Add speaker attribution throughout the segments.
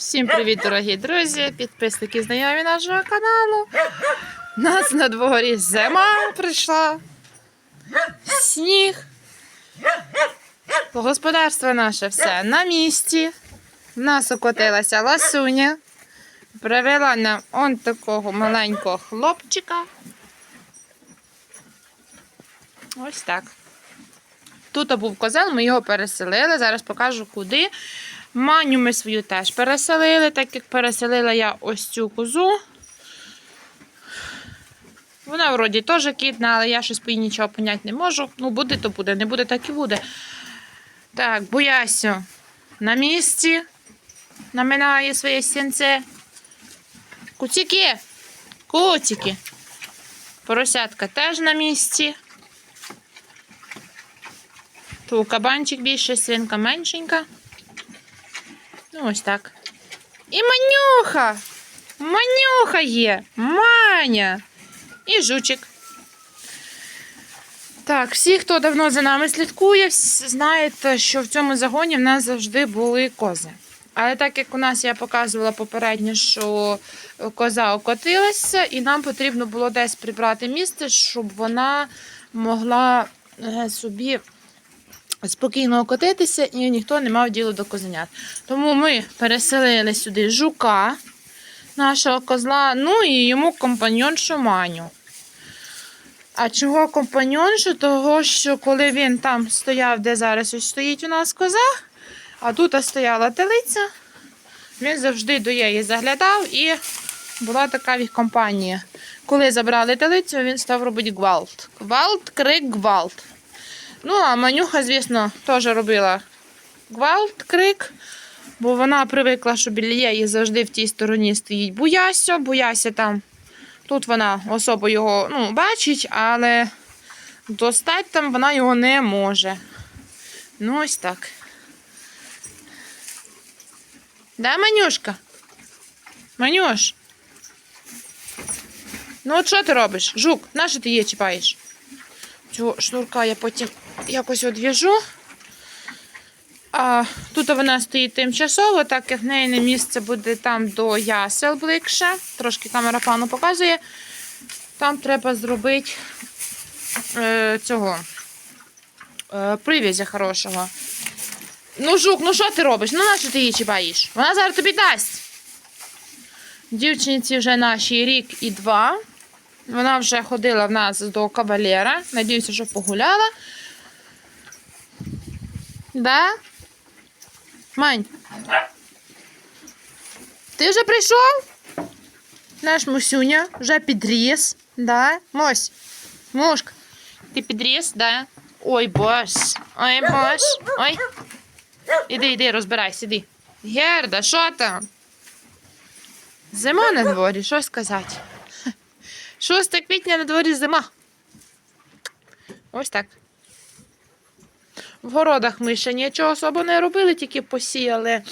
Speaker 1: Всім привіт, дорогі друзі, підписники знайомі нашого каналу. Нас на дворі зима прийшла, сніг. Господарство наше все на місці. В нас окотилася ласуня. Привела нам он такого маленького хлопчика. Ось так. Тут був козел, ми його переселили. Зараз покажу куди. Маню ми свою теж переселили, так як переселила я ось цю козу. Вона вроді теж кітна, але я щось по їй нічого поняти не можу. Ну, буде, то буде, не буде, так і буде. Так, боясю на місці. Наминає своє сінце. Куціки! Куціки! Поросятка теж на місці. Тут кабанчик більше, свинка меншенька. Ну, ось так. І манюха. Манюха є. Маня. І жучик. Так, всі, хто давно за нами слідкує, знаєте, що в цьому загоні в нас завжди були кози. Але так як у нас я показувала попередньо, що коза окотилася, і нам потрібно було десь прибрати місце, щоб вона могла е, собі спокійно окотитися і ніхто не мав ділу до козенят. Тому ми переселили сюди жука, нашого козла, ну і йому компаньоншу Маню. А чого компаньоншу? Того, що коли він там стояв, де зараз ось стоїть у нас коза, а тут стояла телиця, він завжди до її заглядав і була така їх компанія. Коли забрали телицю, він став робити гвалт. Гвалт, крик, гвалт. Ну, а Манюха, звісно, теж робила гвалт, крик, бо вона привикла, що біля її завжди в тій стороні стоїть Буяся. Буяся там. Тут вона особо його ну, бачить, але достать там вона його не може. Ну, ось так. Да, Манюшка? Манюш? Ну, от що ти робиш? Жук, на що ти її чіпаєш? Цього шнурка я потім якось одв'яжу. А тут вона стоїть тимчасово, так як в неї не місце буде там до ясел ближче. Трошки камера пану показує. Там треба зробити е, цього е, прив'язя хорошого. Ну, жук, ну що ти робиш? Ну, на що ти її чіпаєш? Вона зараз тобі дасть. Дівчинці вже нашій рік і два. Вона вже ходила в нас до кавалера. Надіюся, що погуляла. Да? Мань. Ти вже прийшов? Наш Мусюня вже підріс. Да? Мось. Мушка. Ти підріс, да? Ой, бож. Ой, бож. Ой. Іди, іди, розбирайся, іди. Герда, що там? Зима на дворі, що сказати? 6 квітня на дворі зима. Ось так. В городах ми ще нічого особо не робили, тільки посіяли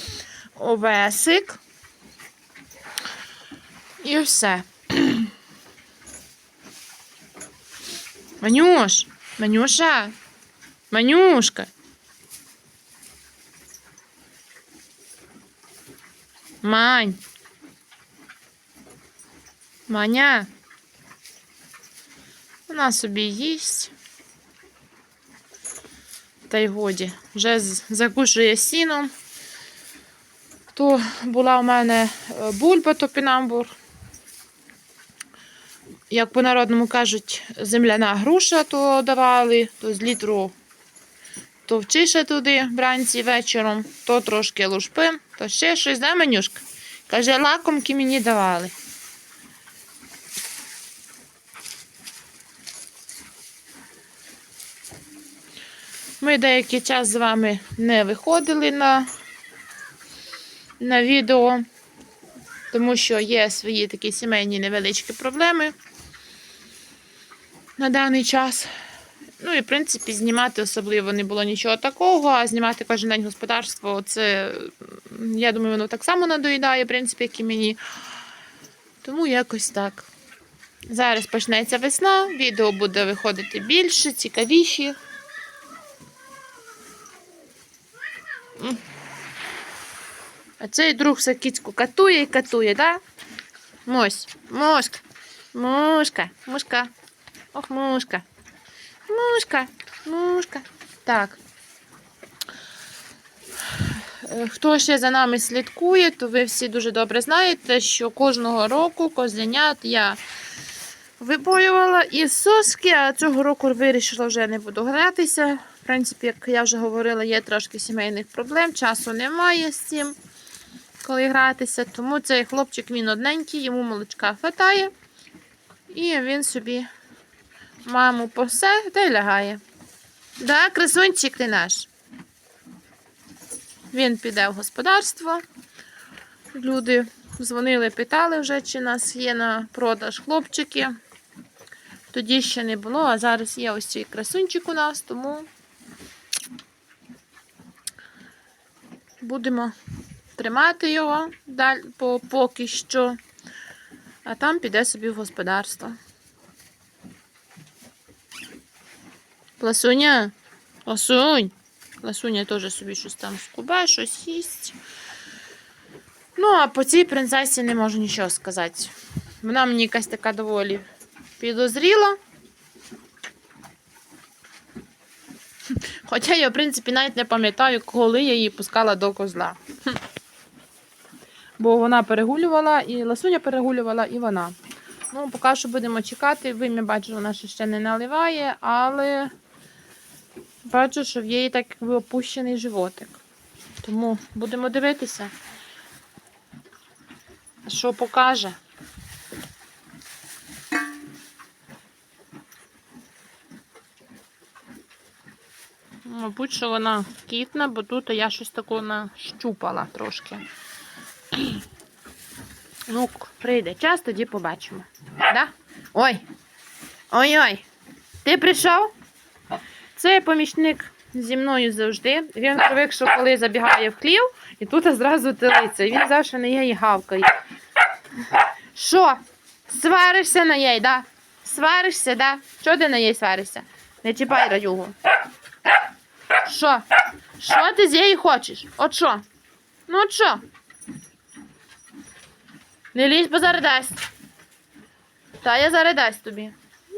Speaker 1: овесик. І все. Манюш, Манюша, Манюшка. Мань. Маня. Вона собі їсть. Та й годі. Вже закушує сіном. То була у мене е, бульба топінамбур. Як по-народному кажуть, земляна груша то давали, то з літру то вчише туди вранці вечором, то трошки лушпим, то ще щось, да, менюшка? Каже, лакомки мені давали. Ми деякий час з вами не виходили на, на відео, тому що є свої такі сімейні невеличкі проблеми на даний час. Ну і, в принципі, знімати особливо не було нічого такого, а знімати кожен день господарство, це, я думаю, воно так само надоїдає, в принципі, як і мені. Тому якось так. Зараз почнеться весна, відео буде виходити більше, цікавіші. А цей друг все кіцьку катує і катує, да? Мось, мошка, мушка, мушка. Ох, мушка. Мушка, мушка. Так. Е, Хто ще за нами слідкує, то ви всі дуже добре знаєте, що кожного року козенят я вибоювала із соски, а цього року вирішила вже не буду гратися. Принципі, як я вже говорила, є трошки сімейних проблем, часу немає з цим, коли гратися. Тому цей хлопчик він одненький, йому молочка хватає. І він собі маму посе та й лягає. Да, красунчик ти наш. Він піде в господарство. Люди дзвонили, питали вже, чи нас є на продаж хлопчики. Тоді ще не було, а зараз є ось цей красунчик у нас, тому будемо тримати його поки що, а там піде собі в господарство. Ласуня, ласунь. Ласуня теж собі щось там скубе, щось їсть. Ну, а по цій принцесі не можу нічого сказати. Вона мені якась така доволі підозріла. Хоча я, в принципі, навіть не пам'ятаю, коли я її пускала до козла. Бо вона перегулювала, і ласуня перегулювала, і вона. Ну, поки що будемо чекати. Вим'я бачу, вона ще не наливає, але бачу, що в її так якби опущений животик. Тому будемо дивитися, що покаже. Мабуть, що вона кітна, бо тут я щось такого нащупала трошки. Ну, прийде час, тоді побачимо. Да? Ой! Ой-ой! Ти прийшов? Це помічник зі мною завжди. Він привик, що коли забігає в хлів, і тут зразу телиться. І він завжди на її гавкає. Що? Сваришся на їй, да? Сваришся, да? Чого ти на їй сваришся? Не чіпай раюгу. Що? Що ти з її хочеш? От що? Ну от що? Не лізь, бо зараз дасть. Та я зараз дасть тобі.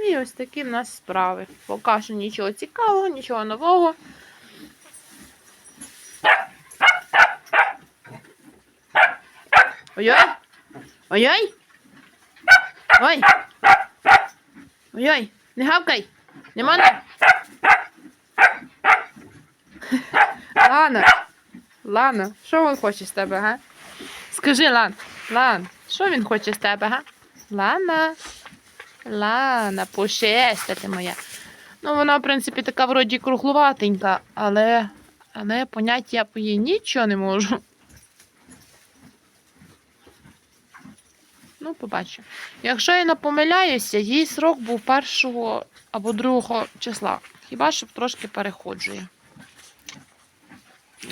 Speaker 1: І ось такі в нас справи. Поки що нічого цікавого, нічого нового. Ой-ой! Ой-ой! Ой! Ой-ой! Не гавкай! Не Лана! Лана, що він хоче з тебе, га? Скажи, Лан, Лан, що він хоче з тебе, га? Лана. Лана, пушеста ти моя. Ну, вона, в принципі, така вроді круглуватенька, але, але понять я по їй нічого не можу. Ну, побачимо. Якщо я не помиляюся, їй срок був першого або другого числа. Хіба що трошки переходжує.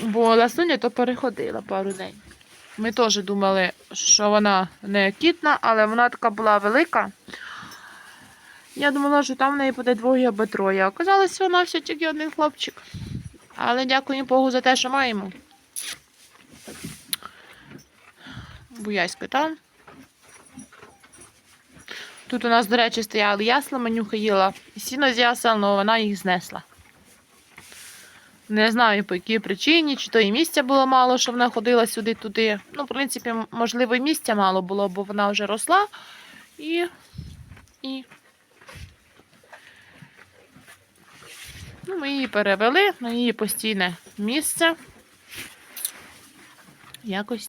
Speaker 1: Бо ласуня то переходила пару день. Ми теж думали, що вона не кітна, але вона така була велика. Я думала, що там в неї буде двоє або троє. Оказалось, вона все тільки один хлопчик. Але дякую Богу за те, що маємо. Буяська там. Тут у нас, до речі, стояли ясла, манюха їла. Сіно з ясел, але вона їх знесла. Не знаю по якій причині, чи то і місця було мало, що вона ходила сюди-туди. Ну, в принципі, можливо, і місця мало було, бо вона вже росла. І. і... Ну, ми її перевели на її постійне місце. Якось